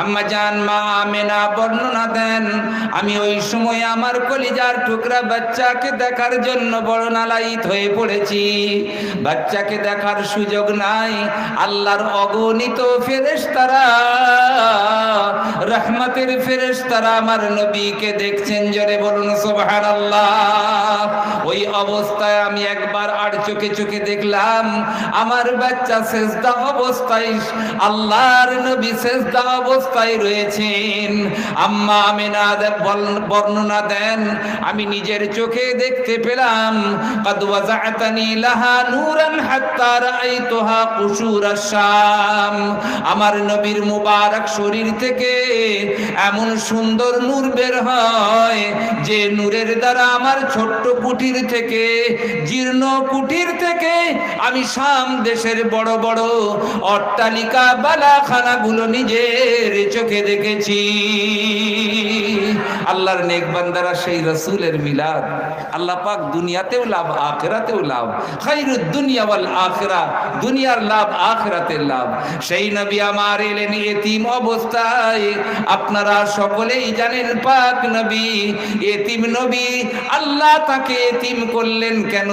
আম্মা জান, মা আমেনা বর্ণনা দেন, আমি ওই সময় আমার কলিজার টুকরা বাচ্চাকে দেখার জন্য বড় হয়ে পড়েছি। বাচ্চাকে দেখার সুযোগ নাই, আল্লাহর অগণিত ফেরেশতারা, রহমতের ফেরেশতারা আমার নবীকে দেখছেন, জোরে বলুন সুবহানাল্লাহ। ওই অবস্থায় আমি একবার আর চোখে চোখে দেখলাম, আমার বাচ্চা সেজদা অবস্থায়, আল্লাহর নবী সেজদা অবস্থায় রয়েছেন আম্মা আমিনা দে- বল- বর্ণনা দেন আমি নিজের চোখে দেখতে পেলাম قد وزعتني لها نورا حتى رأيتها قشور الشام আমার নবীর মুবারক শরীর থেকে এমন সুন্দর নূর বের হয় যে নূরের দ্বারা আমার ছোট্ট কুটির থেকে জীর্ণ কুটির থেকে আমি শাম দেশের বড় বড় অট্টালিকা বালাখানাগুলো নিজের চোখে দেখেছি। আল্লাহর নেকবান্দারা সেই রসুলের মিলাদ। আল্লাহ পাক দুনিয়াতেও লাভ, আখেরাতেও লাভ। খাইরুদ দুনিয়া ওয়াল আখেরা, দুনিয়ার লাভ, আখেরাতের লাভ। সেই নবী আমার এলেন এতিম অবস্থায়। আপনারা সকলেই জানেন পাক নবী, এতিম নবী। আল্লাহ তাকে এতিম করলেন কেন?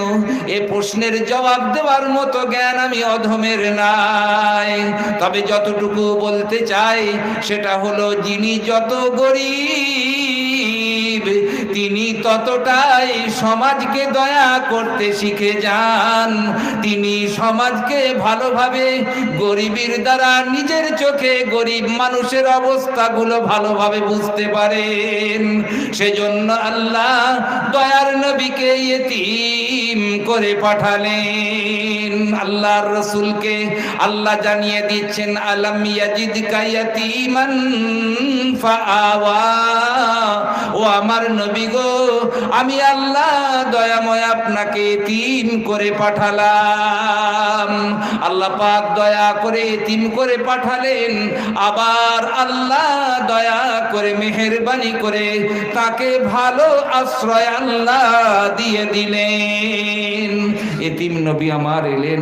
এ প্রশ্নের জবাব দেওয়ার মতো জ্ঞান আমি অধমের নাই। তবে যতটুকু বলতে চাই, সেটা হলো, যিনি যত গরিব তিনি ততটাই সমাজকে দয়া করতে শিখে যান। তিনি সমাজকে ভালোভাবে গরিবের দ্বারা নিজের চোখে গরিব মানুষের অবস্থাগুলো ভালোভাবে বুঝতে পারেন। সেজন্য আল্লাহ দয়ার নবীকে ইয়েতিম করে পাঠালেন। আল্লাহর রসুলকে আল্লাহ জানিয়ে দিচ্ছেন, আলাম ইয়াজিদকা ইয়াতীমান ফাআওয়া। ও আমার নবী গো, আমি আল্লাহ দয়াময় আপনাকে তিন করে পাঠালাম। আল্লাহ পাক দয়া করে তিন করে পাঠালেন। আবার আল্লাহ দয়া করে মেহেরবানি করে তাকে ভালো আশ্রয় আল্লাহ দিয়ে দিলেন। এতিম নবী আমার এলেন।